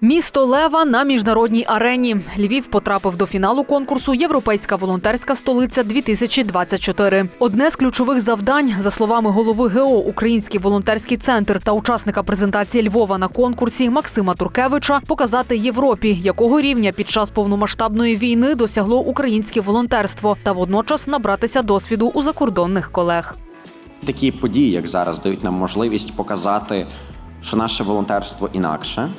Місто Лева на міжнародній арені. Львів потрапив до фіналу конкурсу Європейська волонтерська столиця 2024 Одне з ключових завдань, за словами голови ГО Український волонтерський центр та учасника презентації Львова на конкурсі Максима Туркевича, показати Європі, якого рівня під час повномасштабної війни досягло українське волонтерство, та водночас набратися досвіду у закордонних колег. Такі події, як зараз, дають нам можливість показати, що наше волонтерство інакше,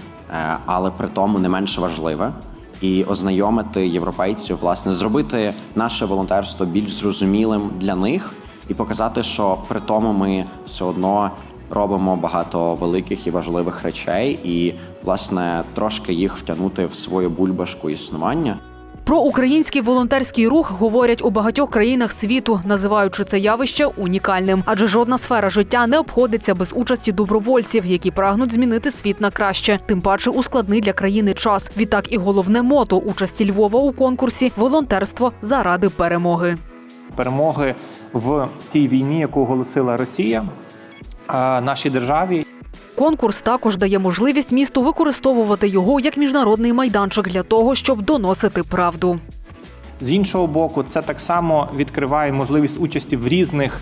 але при тому не менш важливе, і ознайомити європейців, власне, зробити наше волонтерство більш зрозумілим для них і показати, що при тому ми все одно робимо багато великих і важливих речей, і власне трошки їх втягнути в свою бульбашку існування. Про український волонтерський рух говорять у багатьох країнах світу, називаючи це явище унікальним. Адже жодна сфера життя не обходиться без участі добровольців, які прагнуть змінити світ на краще, тим паче у складний для країни час. Відтак і головне мото участі Львова у конкурсі волонтерство заради перемоги. перемоги в тій війні, яку оголосила Росія а, нашій державі. Конкурс також дає можливість місту використовувати його як міжнародний майданчик для того, щоб доносити правду. З іншого боку, це так само відкриває можливість участі в різних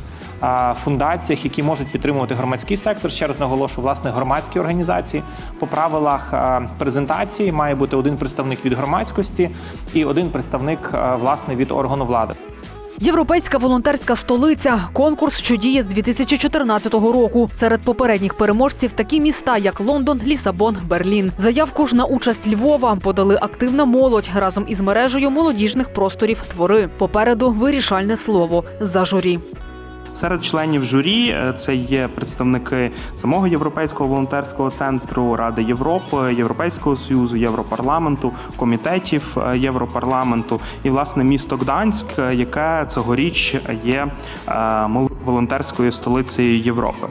фундаціях, які можуть підтримувати громадський сектор. Ще раз наголошу, власне, громадські організації. По правилах презентації має бути один представник від громадськості і один представник власне від органу влади. Європейська волонтерська столиця конкурс, що діє з 2014 року. Серед попередніх переможців такі міста, як Лондон, Лісабон, Берлін. Заявку ж на участь Львова подали активна молодь разом із мережею молодіжних просторів твори. Попереду вирішальне слово за журі. Серед членів журі е, це є представники самого Європейського волонтерського центру Ради Європи, Європейського союзу, Європарламенту, комітетів е, Європарламенту і власне місто Гданськ, е, яке цьогоріч є волонтерською столицею Європи.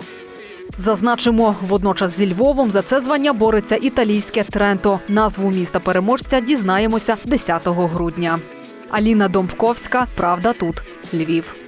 Зазначимо, водночас зі Львовом за це звання бореться італійське Тренто. Назву міста переможця дізнаємося 10 грудня. Аліна Домбковська. Правда тут. Львів.